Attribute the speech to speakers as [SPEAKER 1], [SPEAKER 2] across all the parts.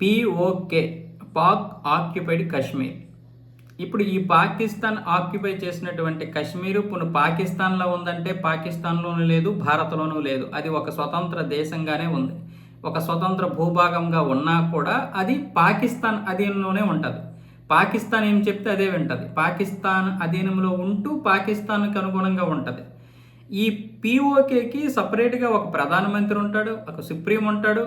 [SPEAKER 1] PoK Pak occupied Kashmir. ఇప్పుడు ఈ Pakistan occupy చేసినటువంటి కశ్మీర్ ఇప్పుడు పాకిస్తాన్లో ఉందంటే పాకిస్తాన్లోనూ లేదు భారత్లోనూ లేదు. అది ఒక స్వతంత్ర దేశంగానే ఉంది. ఒక స్వతంత్ర భూభాగంగా ఉన్నా కూడా అది పాకిస్తాన్ అధీనంలోనే ఉంటుంది. పాకిస్తాన్ ఏం చెప్తే అదే వింటది. పాకిస్తాన్ అధీనంలో ఉంటూ పాకిస్తాన్కి అనుగుణంగా ఉంటుంది. ఈ పీఓకేకి సపరేట్గా ఒక ప్రధానమంత్రి ఉంటాడు ఒక సుప్రీం ఉంటాడు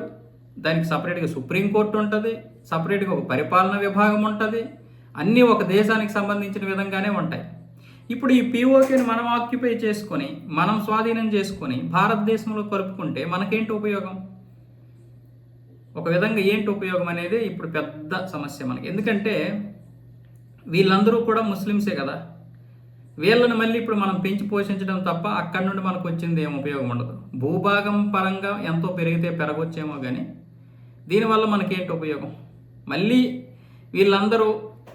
[SPEAKER 1] దానికి సపరేట్గా సుప్రీంకోర్టు ఉంటుంది సపరేట్గా ఒక పరిపాలన విభాగం ఉంటుంది అన్నీ ఒక దేశానికి సంబంధించిన విధంగానే ఉంటాయి. ఇప్పుడు ఈ పీఓకేని మనం ఆక్యుపై చేసుకొని మనం స్వాధీనం చేసుకొని భారతదేశంలో కలుపుకుంటే మనకేంటి ఉపయోగం? ఒక విధంగా ఏంటి ఉపయోగం అనేది ఇప్పుడు పెద్ద సమస్య మనకి. ఎందుకంటే వీళ్ళందరూ కూడా ముస్లిమ్సే కదా. వీళ్ళని మళ్ళీ ఇప్పుడు మనం పెంచి పోషించడం తప్ప అక్కడి నుండి మనకు వచ్చింది ఏం ఉపయోగం ఉండదు. భూభాగం పరంగా ఎంతో పెరిగితే పెరగొచ్చేమో కానీ దీనివల్ల మనకేంటి ఉపయోగం? మళ్ళీ వీళ్ళందరూ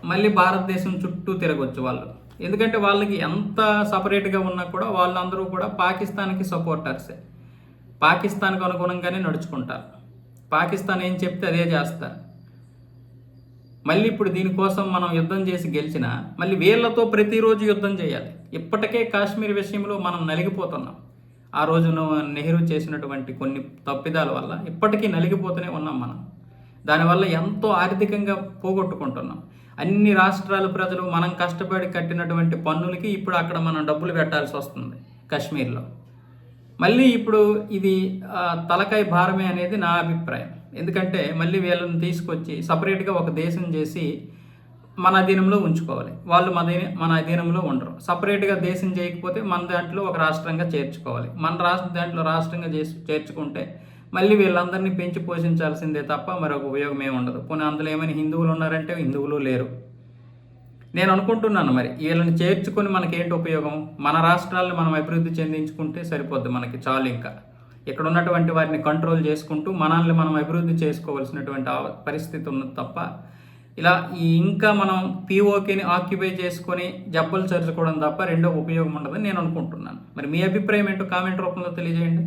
[SPEAKER 1] మళ్ళీ భారతదేశం చుట్టూ తిరగొచ్చు వాళ్ళు. ఎందుకంటే వాళ్ళకి ఎంత సపరేట్గా ఉన్నా కూడా వాళ్ళందరూ కూడా పాకిస్తాన్కి సపోర్టర్సే. పాకిస్తాన్కి అనుగుణంగానే నడుచుకుంటారు. పాకిస్తాన్ ఏం చెప్తే అదే చేస్తారు. మళ్ళీ ఇప్పుడు దీనికోసం మనం యుద్ధం చేసి గెలిచినా మళ్ళీ వీళ్ళతో ప్రతిరోజు యుద్ధం చేయాలి. ఇప్పటికే కాశ్మీర్ విషయంలో మనం నలిగిపోతున్నాం. ఆ రోజున నెహ్రూ చేసినటువంటి కొన్ని తప్పిదాల వల్ల ఇప్పటికీ నలిగిపోతూనే ఉన్నాం మనం. దానివల్ల ఎంతో ఆర్థికంగా పోగొట్టుకుంటున్నాం. అన్ని రాష్ట్రాల ప్రజలు మనం కష్టపడి కట్టినటువంటి పన్నులకి ఇప్పుడు అక్కడ మనం డబ్బులు పెట్టాల్సి వస్తుంది కాశ్మీర్లో. మళ్ళీ ఇప్పుడు ఇది తలకాయ భారమే అనేది నా అభిప్రాయం. ఎందుకంటే మళ్ళీ వీళ్ళని తీసుకొచ్చి సపరేట్గా ఒక దేశం చేసి మన అధీనంలో ఉంచుకోవాలి. వాళ్ళు మన మన అధీనంలో ఉండరు. సపరేట్గా దేశం చేయకపోతే మన దాంట్లో ఒక రాష్ట్రంగా చేర్చుకోవాలి. మన రాష్ట్ర దాంట్లో రాష్ట్రంగా చేసి చేర్చుకుంటే మళ్ళీ వీళ్ళందరినీ పెంచి పోషించాల్సిందే తప్ప మరొక ఉపయోగం ఏమి ఉండదు. పోనీ అందులో ఏమైనా హిందువులు ఉన్నారంటే హిందువులు లేరు. నేను అనుకుంటున్నాను మరి వీళ్ళని చేర్చుకొని మనకేంటి ఉపయోగం? మన రాష్ట్రాలను మనం అభివృద్ధి చెందించుకుంటే సరిపోద్ది మనకి చాలు ఇంకా. ఇక్కడ ఉన్నటువంటి వారిని కంట్రోల్ చేసుకుంటూ మనల్ని మనం అభివృద్ధి చేసుకోవాల్సినటువంటి పరిస్థితి ఉన్నది తప్ప ఇలా ఈ ఇంకా మనం పీఓకేని ఆక్యుపై చేసుకొని జబ్బలు చర్చుకోవడం తప్ప రెండో ఉపయోగం ఉండదని నేను అనుకుంటున్నాను. మరి మీ అభిప్రాయం ఏంటో కామెంట్ రూపంలో తెలియజేయండి.